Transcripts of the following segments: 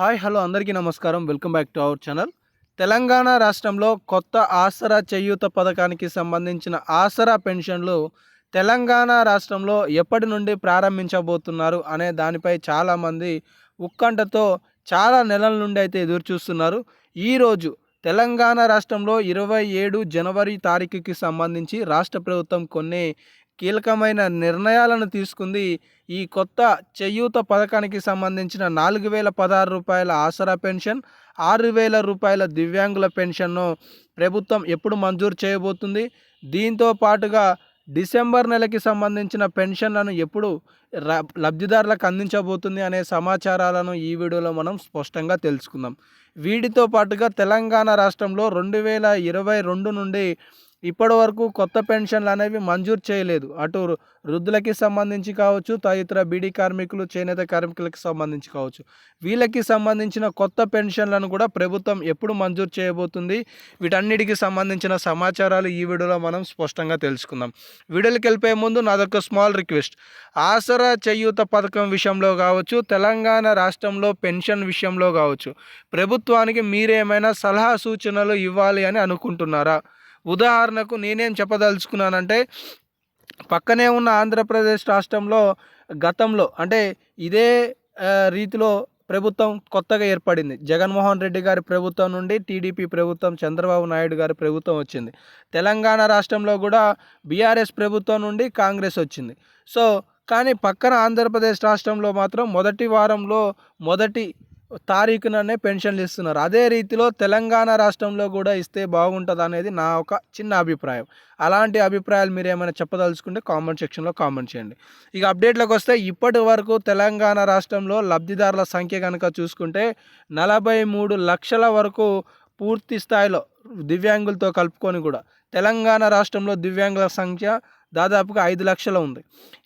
Hi hello అందరికీ నమస్కారం. Welcome back to our channel. Telangana రాష్ట్రంలో కొత్త ఆసరా చేయూత పథకానికి సంబంధించిన ఆసరా పెన్షన్లు తెలంగాణ రాష్ట్రంలో ఎప్పటి నుండి ప్రారంభించబోతున్నారు అనే దానిపై చాలామంది ఉత్కంఠతో చాలా నెలల నుండి అయితే ఎదురు చూస్తున్నారు ఈరోజు తెలంగాణ రాష్ట్రంలో ఇరవై ఏడు జనవరి తారీఖుకి సంబంధించి రాష్ట్ర ప్రభుత్వం కొన్ని కీలకమైన నిర్ణయాలను తీసుకుంది ఈ కొత్త చేయూత పథకానికి సంబంధించిన నాలుగు వేల పదహారు రూపాయల ఆసరా పెన్షన్ ఆరు వేల రూపాయల దివ్యాంగుల పెన్షన్ను ప్రభుత్వం ఎప్పుడు మంజూరు చేయబోతుంది? దీంతో పాటుగా డిసెంబర్ నెలకి సంబంధించిన పెన్షన్లను ఎప్పుడు లబ్ధిదారులకు అందించబోతుంది అనే సమాచారాలను ఈ వీడియోలో మనం స్పష్టంగా తెలుసుకుందాం. వీటితో పాటుగా తెలంగాణ రాష్ట్రంలో రెండు వేల ఇరవై రెండు నుండి ఇప్పటి వరకు కొత్త పెన్షన్లు అనేవి మంజూరు చేయలేదు. అటు వృద్ధులకి సంబంధించి కావచ్చు తదితర బీడీ కార్మికులు చేనేత కార్మికులకి సంబంధించి కావచ్చు. వీళ్ళకి సంబంధించిన కొత్త పెన్షన్లను కూడా ప్రభుత్వం ఎప్పుడు మంజూరు చేయబోతుంది? వీటన్నిటికి సంబంధించిన సమాచారాలు ఈ వీడియోలో మనం స్పష్టంగా తెలుసుకుందాం. వీడియోకి వెళ్ళిపోయే ముందు నాదొక స్మాల్ రిక్వెస్ట్. ఆసరా చేయూత పథకం విషయంలో కావచ్చు తెలంగాణ రాష్ట్రంలో పెన్షన్ విషయంలో కావచ్చు ప్రభుత్వానికి మీరేమైనా సలహా సూచనలు ఇవ్వాలి అని అనుకుంటున్నారా? ఉదాహరణకు నేనేం చెప్పదలుచుకున్నానంటే పక్కనే ఉన్న ఆంధ్రప్రదేశ్ రాష్ట్రంలో గతంలో అంటే ఇదే రీతిలో ప్రభుత్వం కొత్తగా ఏర్పడింది. జగన్మోహన్ రెడ్డి గారి ప్రభుత్వం నుండి టీడీపీ ప్రభుత్వం చంద్రబాబు నాయుడు గారి ప్రభుత్వం వచ్చింది. తెలంగాణ రాష్ట్రంలో కూడా బీఆర్ఎస్ ప్రభుత్వం నుండి కాంగ్రెస్ వచ్చింది. సో కానీ పక్కన ఆంధ్రప్రదేశ్ రాష్ట్రంలో మాత్రం మొదటి వారంలో మొదటి తారీఖుననే పెన్షన్లు ఇస్తున్నారు. అదే రీతిలో తెలంగాణ రాష్ట్రంలో కూడా ఇస్తే బాగుంటుంది అనేది నా ఒక చిన్న అభిప్రాయం. అలాంటి అభిప్రాయాలు మీరు ఏమైనా చెప్పదలుచుకుంటే కామెంట్ సెక్షన్లో కామెంట్ చేయండి. ఇక అప్డేట్లోకి వస్తే ఇప్పటి వరకు తెలంగాణ రాష్ట్రంలో లబ్ధిదారుల సంఖ్య కనుక చూసుకుంటే నలభై మూడు లక్షల వరకు పూర్తి స్థాయిలో దివ్యాంగులతో కలుపుకొని కూడా తెలంగాణ రాష్ట్రంలో దివ్యాంగుల సంఖ్య దాదాపుగా ఐదు లక్షలు ఉంది.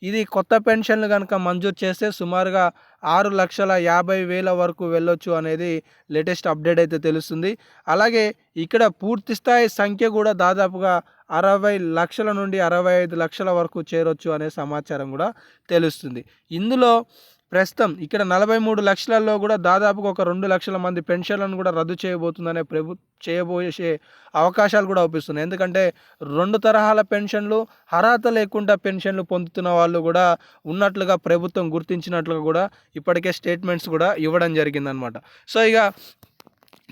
ఇది కొత్త పెన్షన్లు కనుక మంజూరు చేస్తే సుమారుగా ఆరు లక్షల యాభై వేల వరకు వెళ్ళొచ్చు అనేది లేటెస్ట్ అప్డేట్ అయితే తెలుస్తుంది. అలాగే ఇక్కడ పూర్తి స్థాయి సంఖ్య కూడా దాదాపుగా అరవై లక్షల నుండి అరవై ఐదు లక్షల వరకు చేరొచ్చు అనే సమాచారం కూడా తెలుస్తుంది. ఇందులో ప్రస్తుతం ఇక్కడ నలభై మూడు లక్షలలో కూడా దాదాపుగా ఒక రెండు లక్షల మంది పెన్షన్లను కూడా రద్దు చేయబోతుందనే ప్రభు చేయబోయే అవకాశాలు కూడా అవుపిస్తున్నాయి ఎందుకంటే రెండు తరహాల పెన్షన్లు అర్హత లేకుండా పెన్షన్లు పొందుతున్న వాళ్ళు కూడా ఉన్నట్లుగా ప్రభుత్వం గుర్తించినట్లుగా కూడా ఇప్పటికే స్టేట్మెంట్స్ కూడా ఇవ్వడం జరిగిందనమాట సో ఇక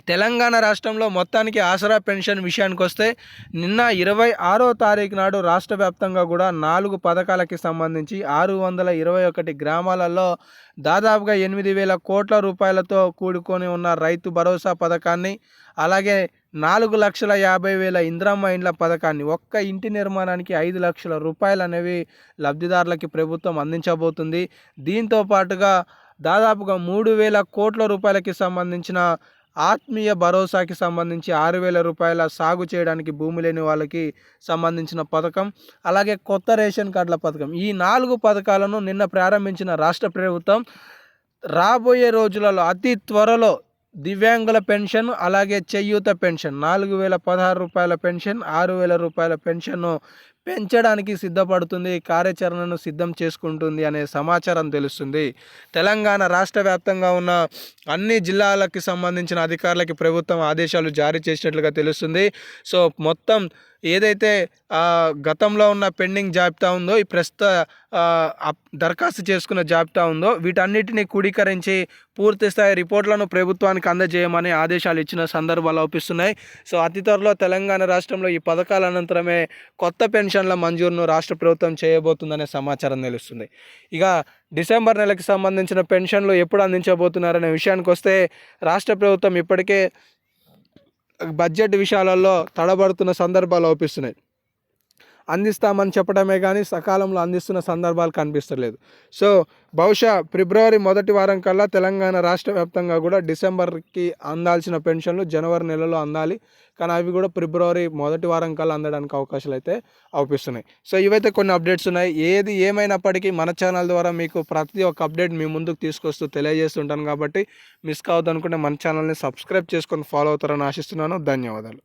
తెలంగాణ రాష్ట్రంలో మొత్తానికి ఆసరా పెన్షన్ విషయానికి వస్తే నిన్న ఇరవై ఆరో తారీఖు నాడు రాష్ట్ర వ్యాప్తంగా కూడా నాలుగు పథకాలకి సంబంధించి ఆరు వందల ఇరవై ఒకటి గ్రామాలలో దాదాపుగా ఎనిమిది వేల కోట్ల రూపాయలతో కూడుకొని ఉన్న రైతు భరోసా పథకాన్ని అలాగే నాలుగు లక్షల యాభై వేల ఇంద్రమ్మ ఇండ్ల పథకాన్ని ఒక్క ఇంటి నిర్మాణానికి ఐదు లక్షల రూపాయలు అనేవి లబ్ధిదారులకి ప్రభుత్వం అందించబోతుంది. దీంతో పాటుగా దాదాపుగా మూడు వేల కోట్ల రూపాయలకి సంబంధించిన ఆత్మీయ భరోసాకి సంబంధించి ఆరు వేల రూపాయల సాగు చేయడానికి భూమి లేని వాళ్ళకి సంబంధించిన పథకం అలాగే కొత్త రేషన్ కార్డుల పథకం. ఈ నాలుగు పథకాలను నిన్న ప్రారంభించిన రాష్ట్ర ప్రభుత్వం రాబోయే రోజులలో అతి త్వరలో దివ్యాంగుల పెన్షన్ అలాగే చేయూత పెన్షన్. నాలుగు వేల పదహారు రూపాయల పెన్షన్ ఆరు వేల రూపాయల పెన్షన్ను పెంచడానికి సిద్ధపడుతుంది కార్యాచరణను సిద్ధం చేసుకుంటుంది అనే సమాచారం తెలుస్తుంది. తెలంగాణ రాష్ట్ర వ్యాప్తంగా ఉన్న అన్ని జిల్లాలకి సంబంధించిన అధికారులకి ప్రభుత్వం ఆదేశాలు జారీ చేసినట్లుగా తెలుస్తుంది. సో మొత్తం ఏదైతే గతంలో ఉన్న పెండింగ్ జాబితా ఉందో ఈ ప్రస్తుత దరఖాస్తు చేసుకున్న జాబితా ఉందో వీటన్నిటిని కూడీకరించి పూర్తి స్థాయి రిపోర్ట్లను ప్రభుత్వానికి అందజేయమని ఆదేశాలు ఇచ్చిన సందర్భాలు అవుపిస్తున్నాయి సో అతి త్వరలో తెలంగాణ రాష్ట్రంలో ఈ పథకాల అనంతరమే కొత్త పెన్షన్ పెన్షన్ల మంజూరును రాష్ట్ర ప్రభుత్వం చేయబోతుందనే సమాచారం తెలుస్తుంది. ఇక డిసెంబర్ నెలకు సంబంధించిన పెన్షన్లు ఎప్పుడు అందించబోతున్నారనే విషయానికి వస్తే రాష్ట్ర ప్రభుత్వం ఇప్పటికే బడ్జెట్ విషయాలలో తడబడుతున్న సందర్భాలు అవుపిస్తున్నాయి అందిస్తామని చెప్పడమే కానీ సకాలంలో అందిస్తున్న సందర్భాలు కనిపిస్తలేదు. సో బహుశా ఫిబ్రవరి మొదటి వారం కల్లా తెలంగాణ రాష్ట్ర వ్యాప్తంగా కూడా డిసెంబర్కి అందాల్సిన పెన్షన్లు జనవరి నెలలో అందాలి. కానీ అవి కూడా ఫిబ్రవరి మొదటి వారం కల్లా అందడానికి అవకాశాలు అయితే అవుపిస్తున్నాయి. సో ఇవైతే కొన్ని అప్డేట్స్ ఉన్నాయి. ఏది ఏమైనప్పటికీ మన ఛానల్ ద్వారా మీకు ప్రతి ఒక్క అప్డేట్ మీ ముందుకు తీసుకొస్తూ తెలియజేస్తుంటాను కాబట్టి మిస్ కావద్దు అనుకుంటే మన ఛానల్ని సబ్స్క్రైబ్ చేసుకొని ఫాలో అవుతారని ఆశిస్తున్నాను. ధన్యవాదాలు.